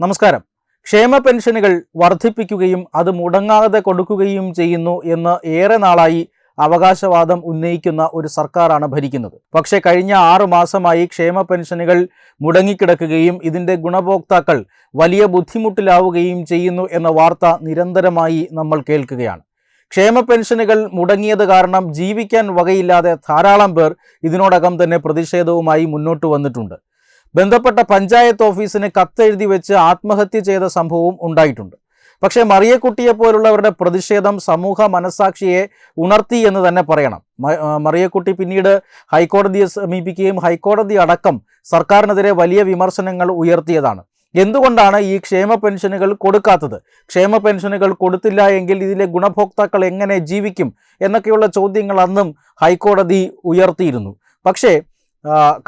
നമസ്കാരം. ക്ഷേമ പെൻഷനുകൾ വർദ്ധിപ്പിക്കുകയും അത് മുടങ്ങാതെ കൊടുക്കുകയും ചെയ്യുന്നു എന്ന് ഏറെ നാളായി അവകാശവാദം ഉന്നയിക്കുന്ന ഒരു സർക്കാരാണ് ഭരിക്കുന്നത്. പക്ഷേ കഴിഞ്ഞ ആറു മാസമായി ക്ഷേമ പെൻഷനുകൾ മുടങ്ങിക്കിടക്കുകയും ഇതിന്റെ ഗുണഭോക്താക്കൾ വലിയ ബുദ്ധിമുട്ടിലാവുകയും ചെയ്യുന്നു എന്ന വാർത്ത നിരന്തരമായി നമ്മൾ കേൾക്കുകയാണ്. ക്ഷേമ പെൻഷനുകൾ മുടങ്ങിയത് കാരണം ജീവിക്കാൻ വകയില്ലാതെ ധാരാളം പേർ ഇതിനോടകം തന്നെ പ്രതിഷേധവുമായി മുന്നോട്ട് വന്നിട്ടുണ്ട്. ബന്ധപ്പെട്ട പഞ്ചായത്ത് ഓഫീസിന് കത്തെഴുതി വെച്ച് ആത്മഹത്യ ചെയ്ത സംഭവവും ഉണ്ടായിട്ടുണ്ട്. പക്ഷേ മറിയക്കുട്ടിയെ പോലുള്ളവരുടെ പ്രതിഷേധം സമൂഹ മനസാക്ഷിയെ ഉണർത്തി എന്ന് തന്നെ പറയണം. മറിയക്കുട്ടി പിന്നീട് ഹൈക്കോടതിയെ സമീപിക്കുകയും ഹൈക്കോടതി അടക്കം സർക്കാരിനെതിരെ വലിയ വിമർശനങ്ങൾ ഉയർത്തിയതാണ്. എന്തുകൊണ്ടാണ് ഈ ക്ഷേമ പെൻഷനുകൾ കൊടുക്കാത്തത്? ക്ഷേമ പെൻഷനുകൾ കൊടുത്തില്ല എങ്കിൽ ഇതിലെ ഗുണഭോക്താക്കൾ എങ്ങനെ ജീവിക്കും? എന്നൊക്കെയുള്ള ചോദ്യങ്ങൾ അന്നും ഹൈക്കോടതി ഉയർത്തിയിരുന്നു. പക്ഷേ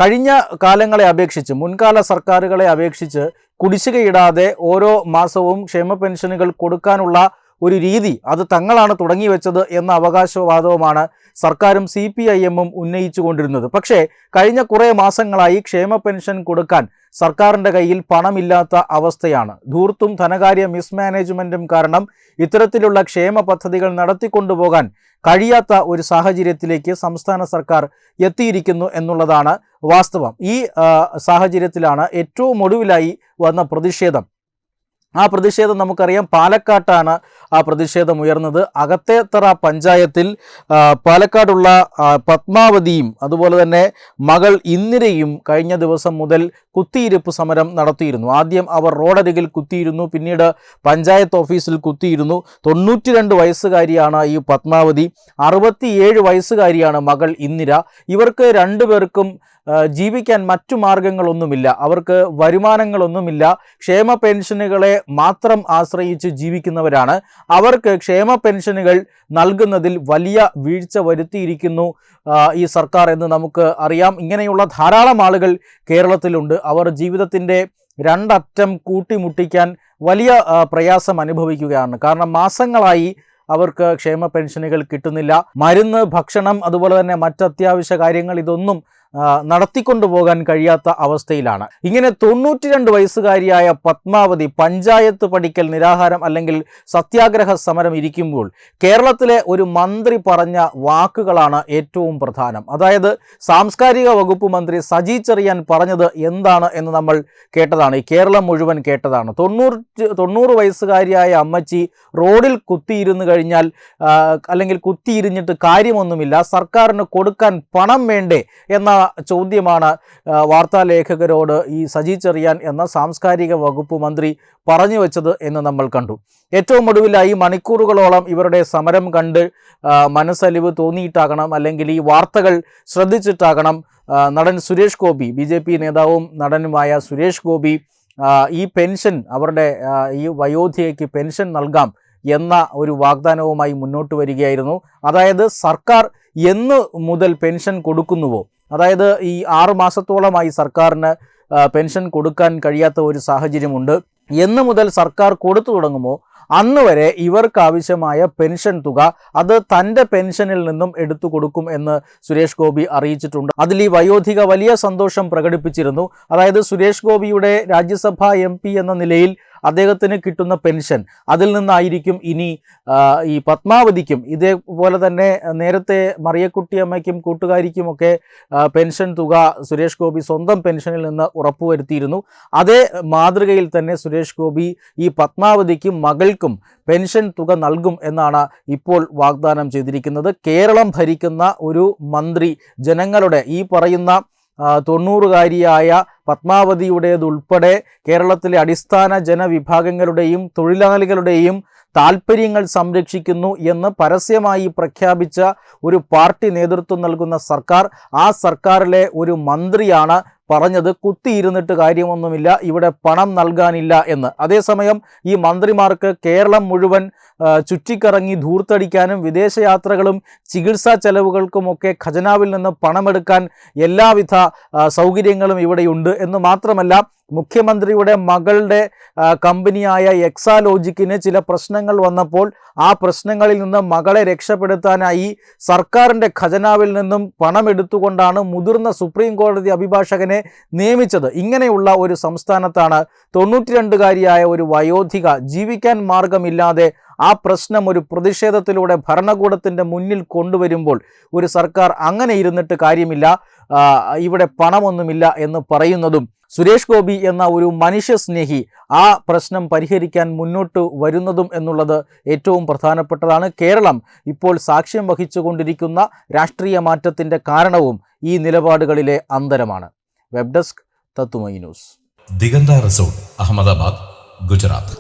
കഴിഞ്ഞ കാലങ്ങളെ അപേക്ഷിച്ച് മുൻകാല സർക്കാരുകളെ അപേക്ഷിച്ച് കുടിശ്ശികയിടാതെ ഓരോ മാസവും ക്ഷേമ പെൻഷനുകൾ കൊടുക്കാനുള്ള ഒരു രീതി അത് തങ്ങളാണ് തുടങ്ങി വെച്ചത് എന്ന അവകാശവാദവുമാണ് സർക്കാരും സി പി ഐ എമ്മും ഉന്നയിച്ചു കൊണ്ടിരുന്നത്. പക്ഷേ കഴിഞ്ഞ കുറേ മാസങ്ങളായി ക്ഷേമ പെൻഷൻ കൊടുക്കാൻ സർക്കാരിന്റെ കയ്യിൽ പണമില്ലാത്ത അവസ്ഥയാണ്. ധൂർത്തും ധനകാര്യ മിസ്മാനേജ്മെന്റും കാരണം ഇത്തരത്തിലുള്ള ക്ഷേമ പദ്ധതികൾ നടത്തിക്കൊണ്ടുപോകാൻ കഴിയാത്ത ഒരു സാഹചര്യത്തിലേക്ക് സംസ്ഥാന സർക്കാർ എത്തിയിരിക്കുന്നു എന്നുള്ളതാണ് വാസ്തവം. ഈ സാഹചര്യത്തിലാണ് ഏറ്റവും ഒടുവിലായി വന്ന പ്രതിഷേധം. ആ പ്രതിഷേധം നമുക്കറിയാം. പാലക്കാട്ടാണ് ആ പ്രതിഷേധം ഉയർന്നത്. അകത്തേത്തറ പഞ്ചായത്തിൽ പാലക്കാടുള്ള പത്മാവതിയും അതുപോലെ തന്നെ മകൾ ഇന്ദിരയും കഴിഞ്ഞ ദിവസം മുതൽ കുത്തിയിരുപ്പ് സമരം നടത്തിയിരുന്നു. ആദ്യം അവർ റോഡരികിൽ കുത്തിയിരുന്നു പിന്നീട് പഞ്ചായത്ത് ഓഫീസിൽ കുത്തിയിരുന്നു. തൊണ്ണൂറ്റി രണ്ട് വയസ്സുകാരിയാണ് ഈ പത്മാവതി അറുപത്തിയേഴ് വയസ്സുകാരിയാണ് മകൾ ഇന്ദിര. ഇവർക്ക് രണ്ടുപേർക്കും ജീവിക്കാൻ മറ്റു മാർഗങ്ങളൊന്നുമില്ല. അവർക്ക് വരുമാനങ്ങളൊന്നുമില്ല. ക്ഷേമ പെൻഷനുകളെ മാത്രം ആശ്രയിച്ച് ജീവിക്കുന്നവരാണ്. അവർക്ക് ക്ഷേമ പെൻഷനുകൾ നൽകുന്നതിൽ വലിയ വീഴ്ച വരുത്തിയിരിക്കുന്നു. ഈ സർക്കാർ എന്ന് നമുക്ക് അറിയാം. ഇങ്ങനെയുള്ള ധാരാളം ആളുകൾ കേരളത്തിലുണ്ട്. അവർ ജീവിതത്തിന്റെ രണ്ടറ്റം കൂട്ടിമുട്ടിക്കാൻ വലിയ പ്രയാസം അനുഭവിക്കുകയാണ്. കാരണം മാസങ്ങളായി അവർക്ക് ക്ഷേമ പെൻഷനുകൾ കിട്ടുന്നില്ല. മരുന്ന് ഭക്ഷണം അതുപോലെ തന്നെ മറ്റത്യാവശ്യ കാര്യങ്ങൾ ഇതൊന്നും ആ, നടത്തിക്കൊണ്ടുപോകാൻ കഴിയാത്ത അവസ്ഥയിലാണ്. ഇങ്ങനെ തൊണ്ണൂറ്റി രണ്ട് വയസ്സുകാരിയായ പത്മാവതി പഞ്ചായത്ത് പഠിക്കൽ നിരാഹാരം അല്ലെങ്കിൽ സത്യാഗ്രഹ സമരം ഇരിക്കുമ്പോൾ കേരളത്തിലെ ഒരു മന്ത്രി പറഞ്ഞ വാക്കുകളാണ് ഏറ്റവും പ്രധാനം. അതായത് സാംസ്കാരിക വകുപ്പ് മന്ത്രി സജി ചെറിയാൻ പറഞ്ഞത് എന്താണ് എന്ന് നമ്മൾ കേട്ടതാണ്. ഈ കേരളം മുഴുവൻ കേട്ടതാണ്. തൊണ്ണൂറ് തൊണ്ണൂറ് വയസ്സുകാരിയായ അമ്മച്ചി റോഡിൽ കുത്തിയിരുന്ന് കഴിഞ്ഞാൽ അല്ലെങ്കിൽ കുത്തിയിരിഞ്ഞിട്ട് കാര്യമൊന്നുമില്ല. സർക്കാരിന് കൊടുക്കാൻ പണം വേണ്ടേ എന്ന ചോദ്യമാണ് വാർത്താലേഖകരോട് ഈ സജി ചെറിയാൻ എന്ന സാംസ്കാരിക വകുപ്പ് മന്ത്രി പറഞ്ഞു വെച്ചത് എന്ന് നമ്മൾ കണ്ടു. ഏറ്റവും ഒടുവിലായി മണിക്കൂറുകളോളം ഇവരുടെ സമരം കണ്ട് മനസ്സലിവ് തോന്നിയിട്ടാകണം അല്ലെങ്കിൽ ഈ വാർത്തകൾ ശ്രദ്ധിച്ചിട്ടാകണം നടൻ Suresh Gopi B J P നേതാവും നടനുമായ സുരേഷ് ഗോപി ഈ പെൻഷൻ അവരുടെ ഈ വയോധികയ്ക്ക് പെൻഷൻ നൽകാം എന്ന ഒരു വാഗ്ദാനവുമായി മുന്നോട്ട് വരികയായിരുന്നു. അതായത് സർക്കാർ എന്ന് മുതൽ പെൻഷൻ കൊടുക്കുന്നുവോ? അതായത് ഈ ആറു മാസത്തോളമായി സർക്കാരിന് പെൻഷൻ കൊടുക്കാൻ കഴിയാത്ത ഒരു സാഹചര്യമുണ്ട്. എന്ന് മുതൽ സർക്കാർ കൊടുത്തു തുടങ്ങുമോ അന്ന് വരെ ഇവർക്ക് ആവശ്യമായ പെൻഷൻ തുക അത് തന്റെ പെൻഷനിൽ നിന്നും എടുത്തു കൊടുക്കും എന്ന് സുരേഷ് ഗോപി അറിയിച്ചിട്ടുണ്ട്. അതിൽ ഈ വയോധിക വലിയ സന്തോഷം പ്രകടിപ്പിച്ചിരുന്നു. അതായത് സുരേഷ് ഗോപിയുടെ രാജ്യസഭാ എം എന്ന നിലയിൽ അദ്ദേഹത്തിന് കിട്ടുന്ന പെൻഷൻ അതിൽ നിന്നായിരിക്കും ഇനി ഈ പത്മാവതിക്കും ഇതേപോലെ തന്നെ നേരത്തെ മറിയക്കുട്ടിയമ്മയ്ക്കും കൂട്ടുകാരിക്കുമൊക്കെ പെൻഷൻ തുക സുരേഷ് ഗോപി സ്വന്തം പെൻഷനിൽ നിന്ന് ഉറപ്പുവരുത്തിയിരുന്നു. അതേ മാതൃകയിൽ തന്നെ സുരേഷ് ഗോപി ഈ പത്മാവതിക്കും മകൾക്കും പെൻഷൻ തുക നൽകും എന്നാണ് ഇപ്പോൾ വാഗ്ദാനം ചെയ്തിരിക്കുന്നത്. കേരളം ഭരിക്കുന്ന ഒരു മന്ത്രി ജനങ്ങളുടെ ഈ പറയുന്ന തൊണ്ണൂറുകാരിയായ പത്മാവതിയുടേതുൾപ്പെടെ കേരളത്തിലെ അടിസ്ഥാന ജനവിഭാഗങ്ങളുടെയും തൊഴിലാളികളുടെയും താൽപ്പര്യങ്ങൾ സംരക്ഷിക്കുന്നു എന്ന് പരസ്യമായി പ്രഖ്യാപിച്ച ഒരു പാർട്ടി നേതൃത്വം നൽകുന്ന സർക്കാർ ആ സർക്കാരിലെ ഒരു മന്ത്രിയാണ്. പറഞ്ഞത് കുത്തിയിരുന്നിട്ട് കാര്യമൊന്നുമില്ല ഇവിടെ പണം നൽകാനില്ല എന്ന്. അതേസമയം ഈ മന്ത്രിമാർക്ക് കേരളം മുഴുവൻ ചുറ്റിക്കറങ്ങി ധൂർത്തടിക്കാനും വിദേശയാത്രകളും ചികിത്സാ ചെലവുകൾക്കുമൊക്കെ ഖജനാവിൽ നിന്ന് പണമെടുക്കാൻ എല്ലാവിധ സൗകര്യങ്ങളും ഇവിടെയുണ്ട് എന്ന് മാത്രമല്ല മുഖ്യമന്ത്രിയുടെ മകളുടെ കമ്പനിയായ എക്സാലോജിക്കിന് ചില പ്രശ്നങ്ങൾ വന്നപ്പോൾ ആ പ്രശ്നങ്ങളിൽ നിന്ന് മകളെ രക്ഷപ്പെടുത്താനായി സർക്കാരിന്റെ ഖജനാവിൽ നിന്നും പണം എടുത്തുകൊണ്ടാണ് മുതിർന്ന സുപ്രീം കോടതി അഭിഭാഷകനെ നിയമിച്ചത്. ഇങ്ങനെയുള്ള ഒരു സംസ്ഥാനത്താണ് തൊണ്ണൂറ്റിരണ്ടുകാരിയായ ഒരു വയോധിക ജീവിക്കാൻ മാർഗമില്ലാതെ ആ പ്രശ്നം ഒരു പ്രതിഷേധത്തിലൂടെ ഭരണകൂടത്തിന്റെ മുന്നിൽ കൊണ്ടുവരുമ്പോൾ ഒരു സർക്കാർ അങ്ങനെ ഇരുന്നിട്ട് കാര്യമില്ല ഇവിടെ പണമൊന്നുമില്ല എന്ന് പറയുന്നതും സുരേഷ് ഗോപി എന്ന ഒരു മനുഷ്യസ്നേഹി ആ പ്രശ്നം പരിഹരിക്കാൻ മുന്നോട്ട് വരുന്നതും എന്നുള്ളത് ഏറ്റവും പ്രധാനപ്പെട്ടതാണ്. കേരളം ഇപ്പോൾ സാക്ഷ്യം വഹിച്ചുകൊണ്ടിരിക്കുന്ന രാഷ്ട്രീയ മാറ്റത്തിന്റെ കാരണവും ഈ നിലപാടുകളിലെ അന്തരമാണ്. വെബ് ഡെസ്ക് തത്തുമൈ ന്യൂസ്. ദിഗന്ത റിസോർട്ട് അഹമ്മദാബാദ് ഗുജറാത്ത്.